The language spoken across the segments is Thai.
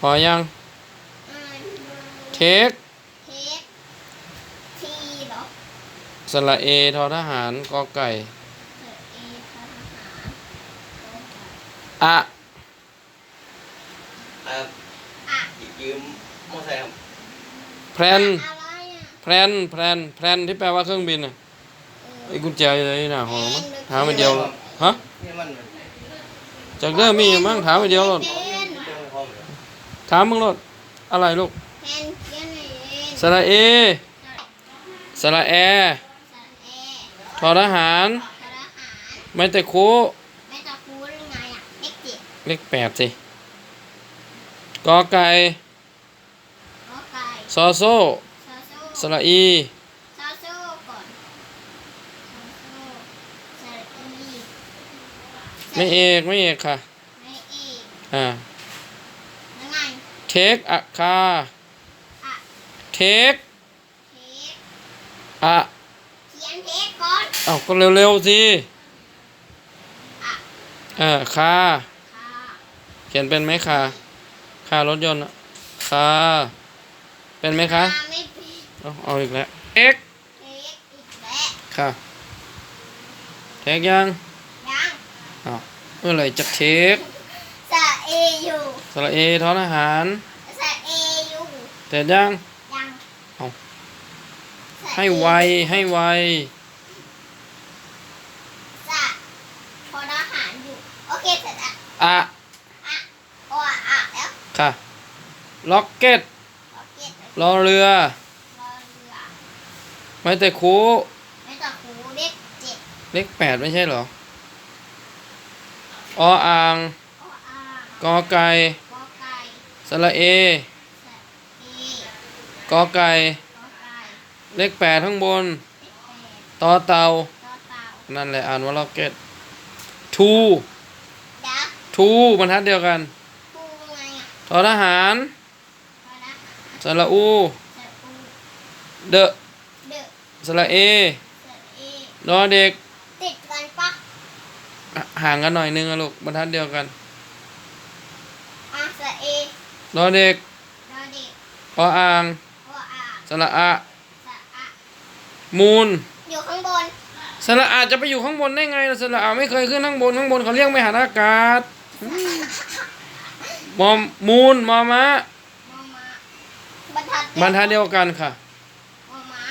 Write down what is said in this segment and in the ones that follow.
พอยังอ่าเทคเทคทีเหรอสระเอทอทหารกอไก่เกิดเอทหารอะอ่าอะยืมมอเตอร์ไซค์ครับแพลนอะไรอะแพลนแพลนแพลนที่แปลว่าเครื่องบินอะเอไอ้อกุญแจอยู่ในหน้าห้องมั้งถามไปเดียวเลยฮะนี่มัน จากเดิมมีอยู่มั้งถามไปเดียวรถเป็นเครื่องในห้องเลย ถามมึงรถอะไรลูกแทนเขียนหน่อยเองสระเอสระแอสระเอทอทหารทหารไม่แต่คูไม่จะคูหรือไงอะเลขเจ็ดเลขแปดสิกอไก่ขอไก่ซอโซ่ซาโซ่สระอีซาโซ่ก่อนซาโซ่สระอีไม่เอกไม่เอกค่ะไม่เอกอ่าแล้วไง เทคอะคาอะเทคเทคอะเขียนเทคก่อนเอาก็เร็วๆสิอะเออคาค่ะเขียนเป็นไหมคะคารถยนต์อะคาเป็นไหมคะมาไม่เป็นเอาเอาอีกแล้วเอ็กเทคอีกแล้วค่ะเทคยังยังอ้าวเมื่อไหร่จะเทคสระ เออยู่สระเอทอทหารสระเออยู่เสร็จยังยังเอาสระให้ไวให้ไวสระพอทหารอยู่โอเคเสร็จแล้วอะอะโออะอะแล้วค่ะล็อกเก็ตโอเคเสร็จรอเรือรอเรือไม่แต่คูไม่ต้องคูเลขเจ็ดเลขแปดไม่ใช่เหรอออ่างโออา กอไก่กอไก่สระเอสระเอกอไก่กอไก่เลขแปดข้างบนเลขแปดต่อเตาต่อเต่านั่นแหละอ่านว่าล็อกเก็ตทูดักทูบรรทัดเดียวกันปูไงอะทอทหารพอนะสระอูสระปูเดอะเดอะสระเอสระเอดอเด็ก ติดกันปะอะห่างกันหน่อยนึงอะลูกบรรทัดเดียวกันอะ สระเอดอเด็กรอเด็กออ่างโออาสระอะสระอะมูลอยู่ข้างบนสระอาจะไปอยู่ข้างบนได้ไงล่ะสระอาไม่เคยขึ้นข้างบนข้างบนเขาเรียกไม่หันอากาศอืมมอมมูลมอมะมอมาบรรทัดบรรทัดเดียวกันค่ะมอมา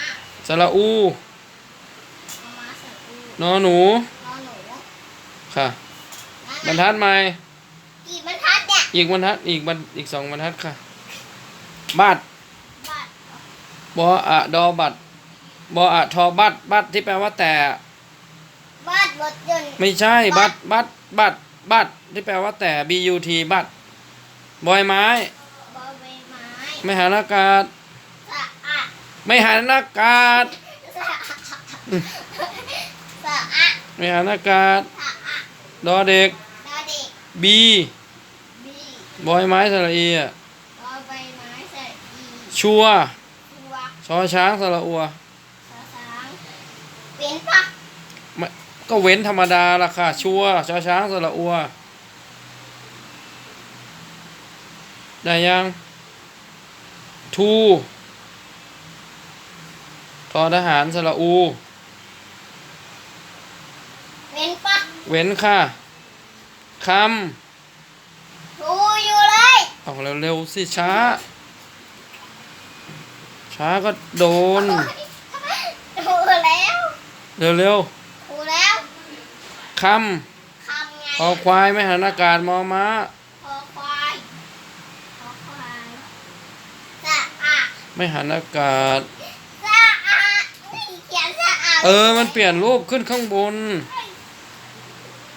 สระอูมอมาสระอูนอหนูนอหนูค่ะนั่นบรรน่ะทัดใหม่ กี่บรรทัดเนี่ย อีกบรรทัดอีกบรรอีกสองบรรทัดค่ะ บัตรบัตรบออะดอบัตรบออะทอบัตรบัตรที่แปลว่าแต่ บัตรรถยนต์ไม่ใช่บัตรบัตรบัตรบัตรที่แปลว่าแต่ B U T บัตรบอยไม้ บอใบไม้ไม่หันอากาศสระอะไม่หันอากาศสระสระอะไม่หันอากาศสระอะดอเด็ก ดอเด็ก B บีบอยไม้สระอีอะบอใบไม้สระอีชัวตัวชอช้างสระอัวสระสางเป็นปะไม่ก็เว้นธรรมดาละค่ะ ชัวชอช้างสระอัว ได้ยัง ทูทอทหารสระอูเป็นปะเว้นค่ะคดูอยู่ เลยำเอาเร็วๆสิช้า ช้าก็โดนดูแล้วเร็วดูแล้วๆคคำไงำคอควายไม่หันอากาศมอม้าคอควายคอควายสระอะไม่หันอากาศสระอะไม่เขียนสระอะเออมันเปลี่ยนรูปขึ้นข้างบน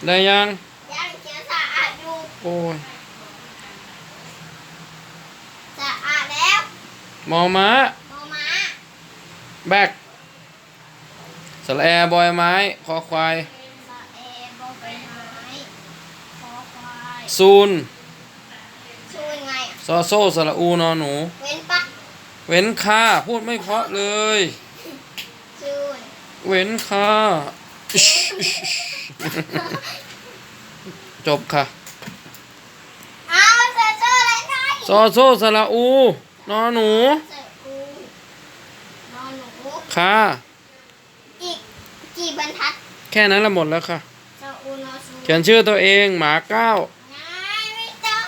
ได้ยังยังเขียนสระอะอยู่โอ้ย สระอะแล้ว มอม้ามอม้าแบกสระแอบอยไม้ คอควายสระเอบอใบไม้คอควายซูนชูยังไงอะซอโซ่สระอูนอหนู เว้นปะเว้นค่าพูดไม่เพราะเลย ชูนเว้นค่า จบค่ะ เอาเซอร์เซอร์อะไรได้ซซอโซสระอู นอหนูใส่อูนอนหนูค่ะอีกกี่บรรทัดแค่นั้นละหมดแล้วค่ะสระอูนอสูเขียนชื่อตัวเองหมาเก้า ง่ายไม่ต้อง